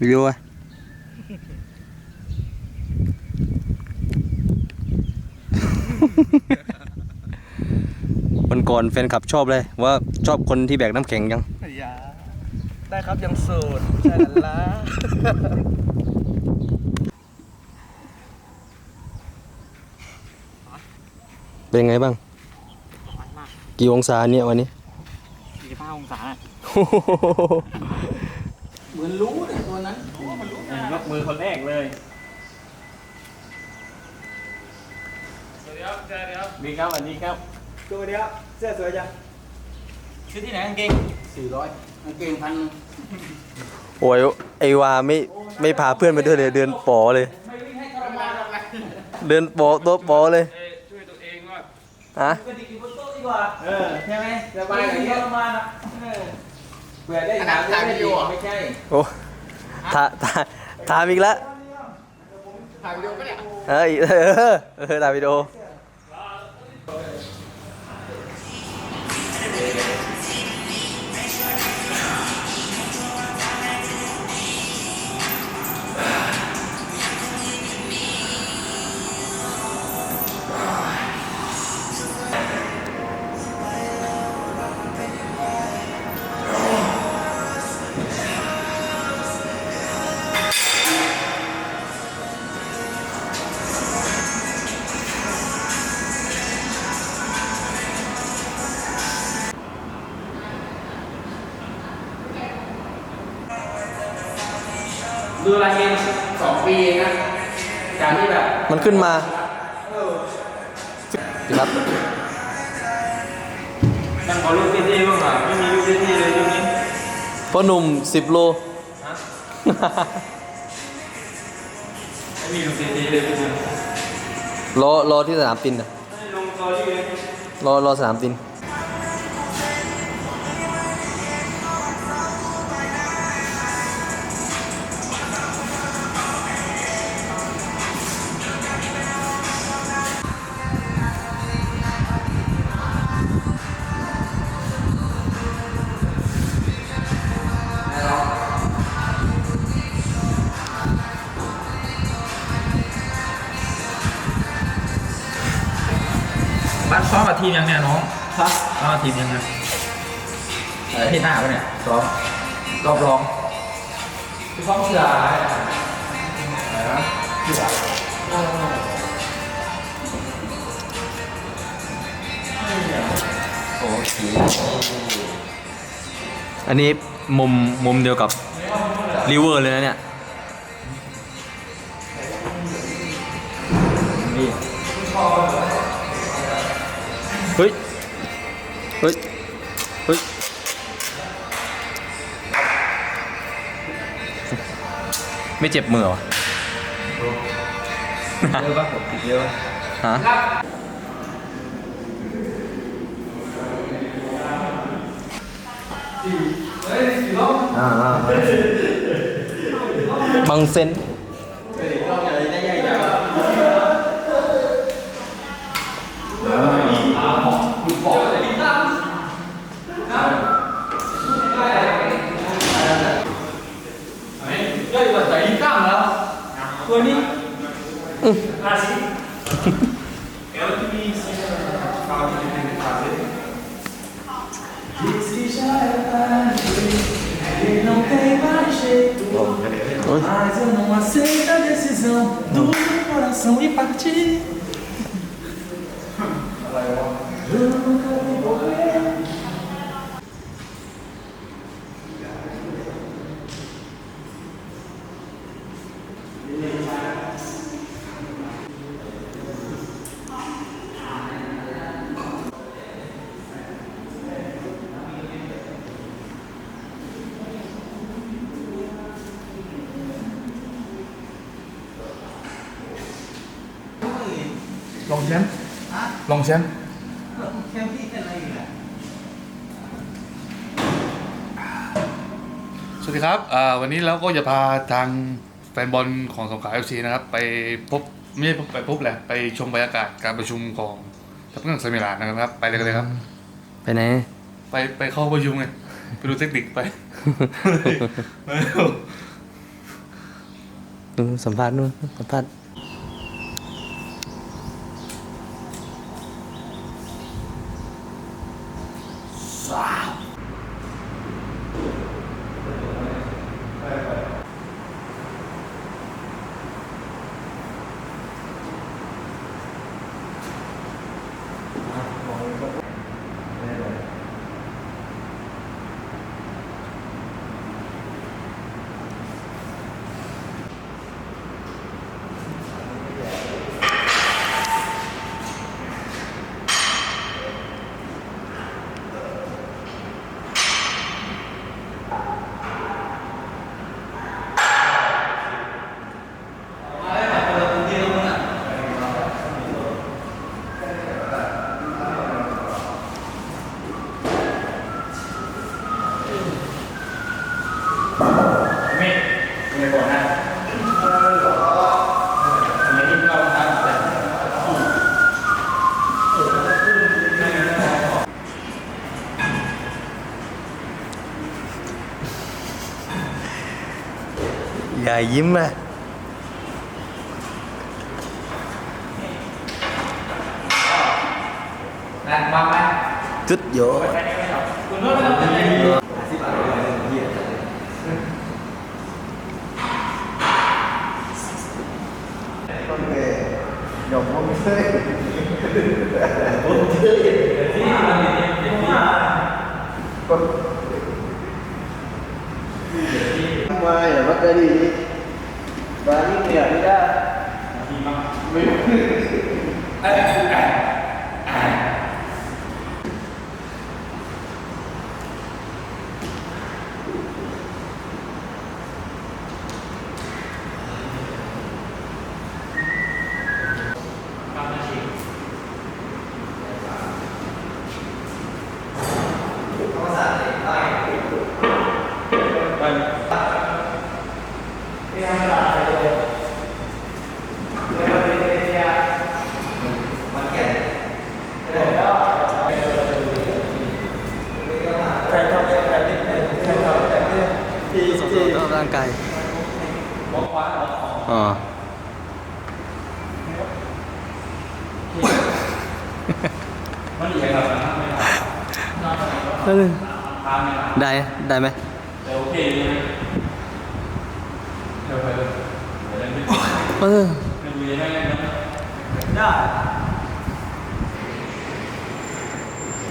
วิดีโอวิดีโออะวันก่อนแฟนคลับชอบเลย ว่าชอบคนที่แบกน้ำแข็งยังอย่าได้ครับยังโสดใช่แล้วล่ะเป็นไงบ้าง กี่องศาเนี่ยวันนี้45องศาเหมือนรู้เนี่ยตัวนั้น ยก มือคนแรกเลยสวัสดีครับสวัสดีครับดีครับสวัสดีครับตัวเดียวเสื้อสวยจังชื่อที่ไหนกางเกงสี่ร้อยกางเกงพันหนึ่งโอ้ยไอวาไม่ไม่พาเพื่อนไปด้วยเลยเดินป๋อเลย ไม่วิ่งให้ทรมานหรอกนะเดินป๋อตัวป๋อเลยช่วยตัวเองว่าฮะ กระดิกอยู่บนโต๊ะดีกว่าเออใช่ไหมสบายอย่างเงี้ยทรมานอะเออเผื่อได้ถามถ่ายวิดีโอไม่ใช่โอ้ถาถา ถามอีกแล้ว ถ่ายวิดีโอปะเนี่ย เอออีกเออเออถ่ายวิดีโอ ดูรายเกมสองปีเองนะจากที่แบบมันขึ้นมาครับตั้งขอรูปเท่ๆบ้างอะไม่มีรูปเท่ๆเลยรูปนี้พ่อหนุ่มสิบโลไม่มีรูปเท่ๆเลยรูปนี้รอรอที่สนามบินนะไม่ลงตอรี่เลยรอรอสนามบิน บ้านซ้อมกับทีมยังเนี่ยน้องซ้อมกับทีมยังไงที่หน้าปะเนี่ยซ้อมรอบรองซ้อมเสืออะไรนะเสือโอเคอันนี้มุมมุมเดียวกับริเวอร์เลยนะเนี่ยนี่ เฮ้ย เฮ้ย เฮ้ย ไม่เจ็บมือเหรอเยอะปะผมติดเยอะฮะอ่าอ่าบางเซน Ah, Ela é que me ensina a falar o que tem que fazer. Diz que já é tarde, ele não tem mais jeito. Mas eu não aceito a decisão do meu coração e partir. Ela é uma. ชมป์ลองแชมป์แค่พี่อะไรอีกอะสวัสดีครับอ่าวันนี้เราก็จะพาทางแฟนบอลของสงขลาเอฟซีนะครับ ไปพบไม่ใช่ไปพบแหละ ไปชมบรรยากาศการประชุมของทัพนักสมิลานนะครับ ไปเลยกันเลยครับ ไปไหน ไปไปเข้าประชุมไงไปดูเทคนิคไปไปเร็วนู่นสัมภาษณ์นู่นสัมภาษณ์ อ ย่ายิ้มนะนะมาไหมจุดโยดไม่วัดได้ดีบานี่เนี่ยไม่ได้ ที่ ที่ร่างกายอ๋อมันอยู่ในแบบนั้นไม่ได้ได้ได้ไหมแต่โอเคอยู่เลยเดี๋ยวไปเลยเดี๋ยวเล่นไม่เออไม่ดูยังไงนะ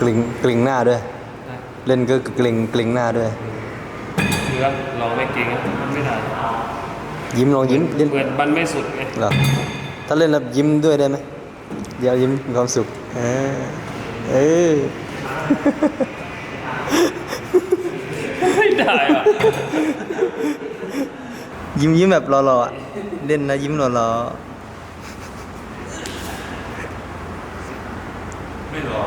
กลิ่งกลิ่งหน้าด้วย เล่นก็กลิ่งกลิ่งหน้าด้วย เนื้อเราไม่เก่งมันไม่ได้ยิ้มลองยิ้มเล่นเหมือนมันไม่สุดไงเหรอถ้าเล่นแล้วยิ้มด้วยได้ไหมเดี๋ยวยิ้มมีความสุขเออเออไม่ได้อะยิ้มยิ้มแบบรอๆอะเล่นนะยิ้มรอไม่หรอ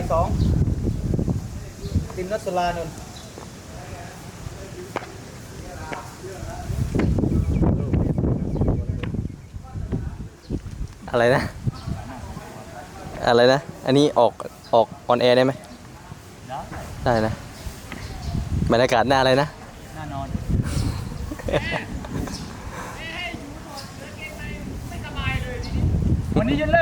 กๆเอ้าตรงนี้ใบสองติมนัสลานนอะไรนะ อะไรนะ อันนี้ออกออกออนแอร์ได้ไหมได้นะบรรยากาศหน้าอะไรนะแน่นอนวันนี้ยืนเลิก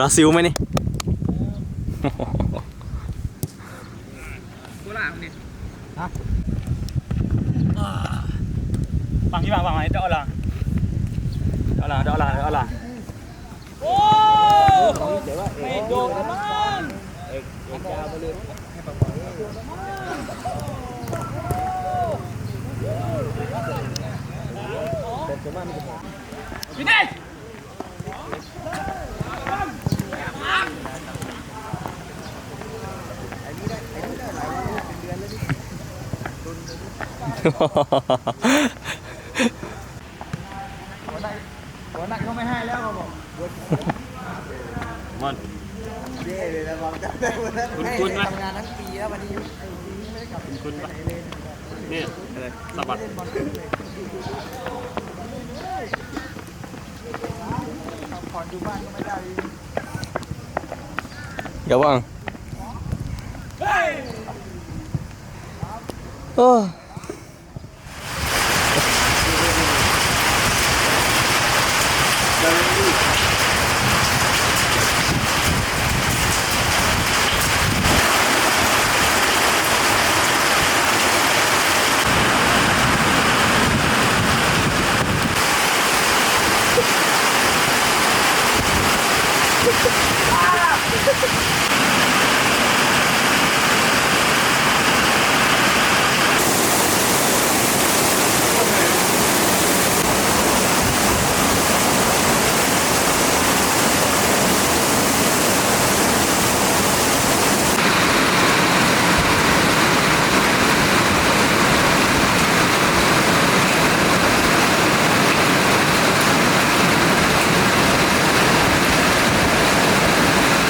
ปลาซิวไหมนี่ตัวล่างนี่ฮะบังที่บังบังไหนเดาะล่ะเดาะล่ะเดาะล่ะเดาะล่ะโอ้ไอ้โดนมันเอกเอกยาวไปเลยให้ปากพี่เด็ก หันเขเลยนะบอลจำได้วันคุณทำงานทั้งปีแล้ววันนี้ไม่ได้กลับคุณไหนเลยนี่อะไรสะบัดผ่อนอยู่บ้านก็ไม่ได้เดี๋ยว่าง Oh.